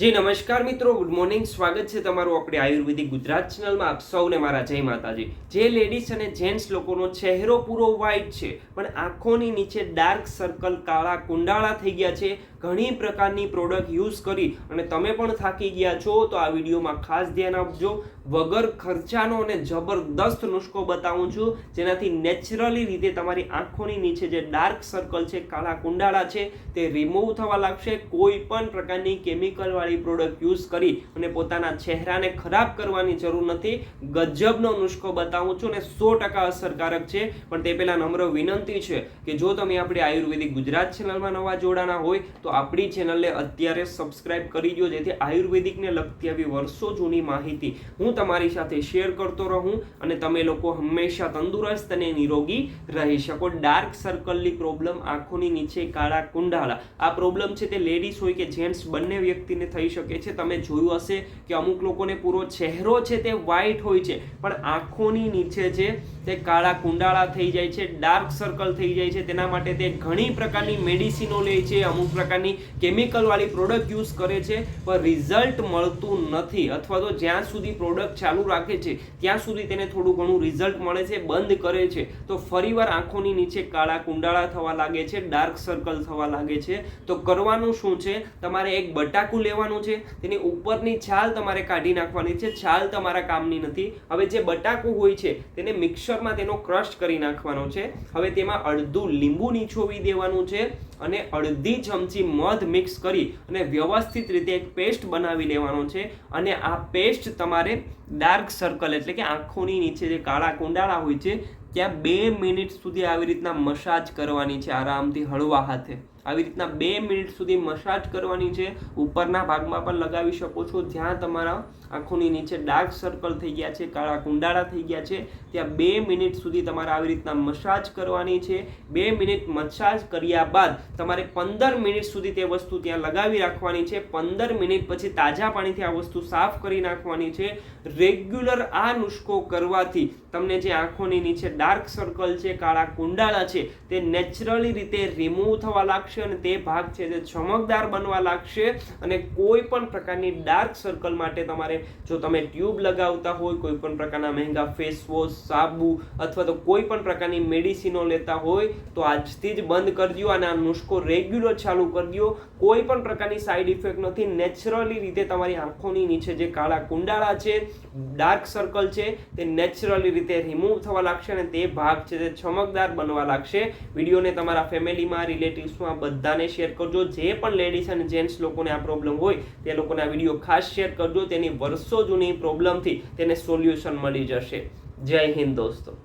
જી, નમસ્કાર મિત્રો. Good morning સ્વાગત છે તમારું આપણે આયુર્વેદિક ગુજરાત ચેનલમાં. આપ સૌને મારા જય માતાજી. જે લેડીઝ અને જેન્ટ્સ લોકોનો ચહેરો પૂરો વ્હાઇટ છે, પણ આંખોની નીચે ડાર્ક સર્કલ કાળા કુંડાળા થઈ ગયા છે. ઘણી પ્રકારની પ્રોડક્ટ યુઝ કરી અને તમે પણ થાકી ગયા છો, તો આ વિડીયોમાં ખાસ ધ્યાન આપજો. વગર ખર્ચાનો અને જબરદસ્ત નુસ્ખો બતાવું છું. જેનાથી નેચરલી રીતે તમારી આંખોની નીચે જે ડાર્ક સર્કલ છે, કાળા કુંડાળા છે, તે રિમૂવ થવા લાગશે. કોઈ પણ પ્રકારની કેમિકલ વાળી પ્રોડક્ટ યુઝ કરી અને પોતાના ચહેરાને ખરાબ કરવાની જરૂર નથી, ગજબનો નુસ્ખો બતાવું છું અને સો ટકા અસરકારક છે. પણ તે પહેલાં નમ્ર વિનંતી છે કે જો તમે આપણી આયુર્વેદિક ગુજરાત ચેનલમાં નવા જોડાના હોય, તો આપણી ચેનલને અત્યારે સબસ્ક્રાઇબ કરી દો જેથી આયુર્વેદિકને લગતી આવી વર્ષો જૂની માહિતી હું તમારી સાથે શેર કરતો રહું અને તમે લોકો હંમેશા તંદુરસ્ત અને નિરોગી રહી શકો. ડાર્ક સર્કલની પ્રોબ્લેમ આંખોની નીચે કાળા કુંડાળા. આ પ્રોબ્લેમ છે તે લેડીઝ હોય કે જેન્ટ્સ બંને વ્યક્તિને થઈ શકે છે. તમે જોયું હશે કે અમુક લોકોને પૂરો ચહેરો છે તે વ્હાઈટ હોય છે, પણ આંખોની નીચે છે તે કાળા કુંડાળા થઈ જાય છે ડાર્ક સર્કલ થઈ જાય છે. તેના માટે તે ઘણી પ્રકારની મેડિસિનો લે છે, અમુક પ્રકારની કેમિકલવાળી પ્રોડક્ટ યુઝ કરે છે, પણ રિઝલ્ટ મળતું નથી. અથવા તો જ્યાં સુધી પ્રોડક્ટ ચાલુ રાખે છે, ત્યાં સુધી તેને થોડું ઘણું રિઝલ્ટ મળે છે, બંધ કરે છે. તો ફરીવાર આંખોની નીચે કાળા કુંડાળા થવા લાગે છે ડાર્ક સર્કલ થવા લાગે છે. તો કરવાનું શું છે? તમારે એક બટાકું લેવાનું છે, તેની ઉપરની છાલ તમારે કાઢી નાખવાની છે, છાલ તમારા કામની નથી. હવે જે બટાકું હોય છે, તેને મિક્સરમાં તેનો ક્રશ કરી નાખવાનો છે. હવે તેમાં અડધું લીંબુ નીછોવી દેવાનું છે અને અડધી ચમચી મધ મિક્સ કરી અને વ્યવસ્થિત રીતે એક પેસ્ટ બનાવી લેવાનો છે. અને આ પેસ્ટ તમારે ડાર્ક સર્કલ એટલે કે આંખોની નીચે જે કાળા કુંડાળા હોય છે, ત્યાં બે મિનિટ સુધી આવી રીતના મસાજ કરવાની છે, આરામથી હળવા હાથે. આવી રીતના બે મિનિટ સુધી મસાજ કરવાની છે. ઉપરના ભાગમાં પણ લગાવી શકો છો. જ્યાં તમારા આંખોની નીચે ડાર્ક સર્કલ થઈ ગયા છે, કાળા કુંડાળા થઈ ગયા છે, ત્યાં બે મિનિટ સુધી તમારે આવી રીતના મસાજ કરવાની છે. બે મિનિટ મસાજ કર્યા બાદ તમારે પંદર મિનિટ સુધી તે વસ્તુ ત્યાં લગાવી રાખવાની છે. પંદર મિનિટ પછી તાજા પાણીથી આ વસ્તુ સાફ કરી નાખવાની છે. રેગ્યુલર આ નુસ્ખો કરવાથી તમને જે આંખોની નીચે ડાર્ક સર્કલ છે, કાળા કુંડાળા છે, તે નેચરલી રીતે રિમૂવ થવા લાગશે. અને તે ભાગ છે જે ચમકદાર બનવા લાગશે અને કોઈ પણ પ્રકારની ડાર્ક સર્કલ માટે તમારે જો તમે ટ્યુબ લગાવતા હોય, કોઈ પણ પ્રકારના મહેંગા ફેસ વોશ સાબુ અથવા તો કોઈ પણ પ્રકારની મેડિસિનો લેતા હોય, તો આજથી જ બંધ કરી દો અને આ નુસ્ખો રેગ્યુલર ચાલુ કરી દો. કોઈ પણ પ્રકારની સાઈડ ઇફેક્ટ નથી. નેચરલી રીતે તમારી આંખોની નીચે જે કાળા કુંડાળા છે, ડાર્ક સર્કલ છે, તે નેચરલી રીતે રિમૂવ થવા લાગશે અને તે ભાગ છે તે ચમકદાર બનવા લાગશે. વિડીયોને તમારા ફેમિલીમાં રિલેટિવ્સમાં બધાને શેર કરજો. જે પણ લેડીઝ અને જેન્ટ્સ લોકોને આ પ્રોબ્લેમ હોય, તે લોકોને આ વીડિયો ખાસ શેર કરજો. તેની વર્ષો જૂની પ્રોબ્લેમથી તેને સોલ્યુશન મળી જશે. જય હિન્દ દોસ્તો.